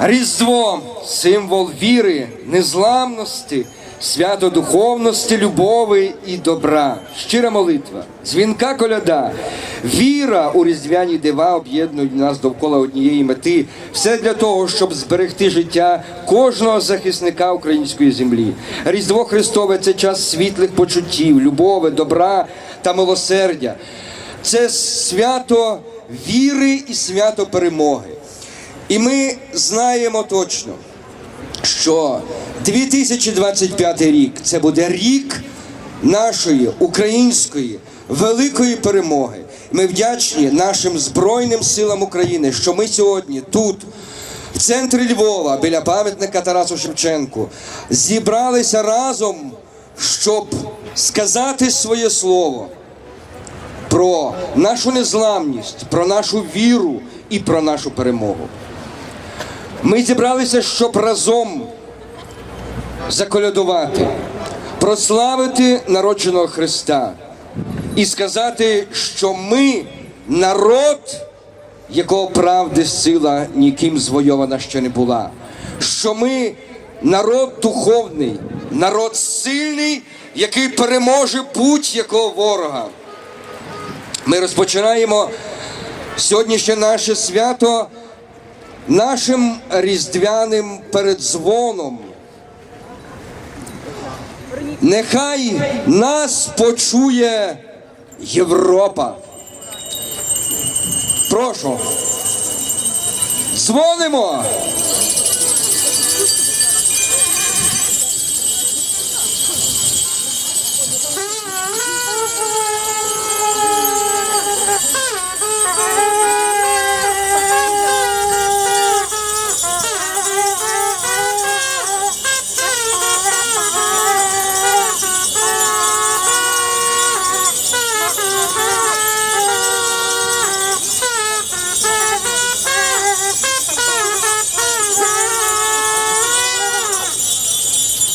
Різдво символ віри, незламності, свято духовності, любові і добра, щира молитва, дзвінка коляда, віра у різдвяні дива об'єднують нас довкола однієї мети. Все для того, щоб зберегти життя кожного захисника української землі. Різдво Христове це час світлих почуттів, любові, добра та милосердя. Це свято віри і свято перемоги. І ми знаємо точно, що 2025 рік це буде рік нашої української великої перемоги. Ми вдячні нашим Збройним силам України, що ми сьогодні тут, в центрі Львова, біля пам'ятника Тарасу Шевченку, зібралися разом, щоб сказати своє слово про нашу незламність, про нашу віру і про нашу перемогу. Ми зібралися, щоб разом заколядувати, прославити народженого Христа і сказати, що ми народ, якого правди сила ніким звойована ще не була, що ми народ духовний, народ сильний, який переможе будь-якого ворога. Ми розпочинаємо сьогоднішнє наше свято нашим різдвяним передзвоном. Нехай нас почує Європа. Прошу. Дзвонимо.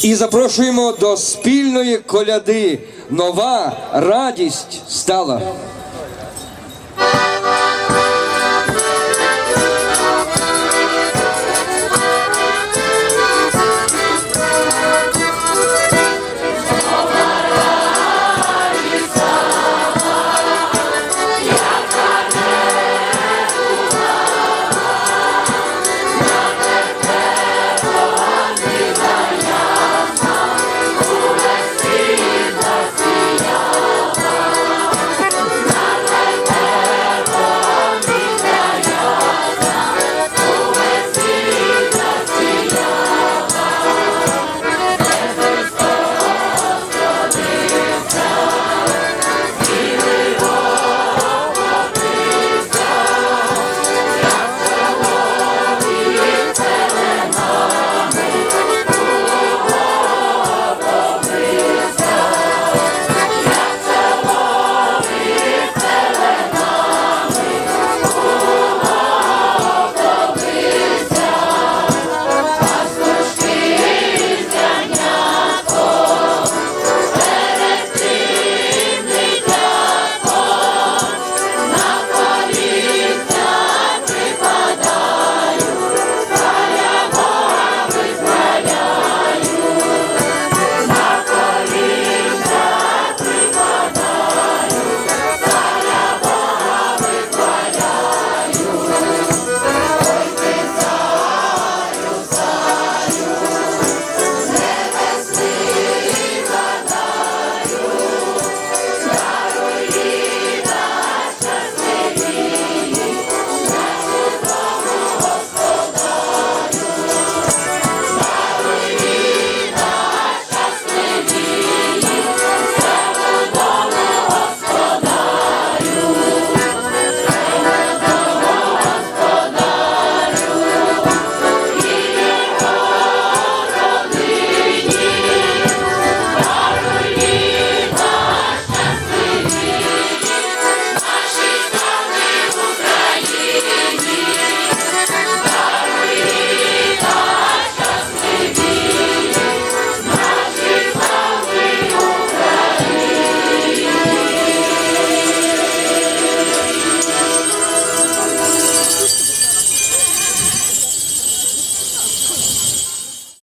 І запрошуємо до спільної коляди. Нова радість стала.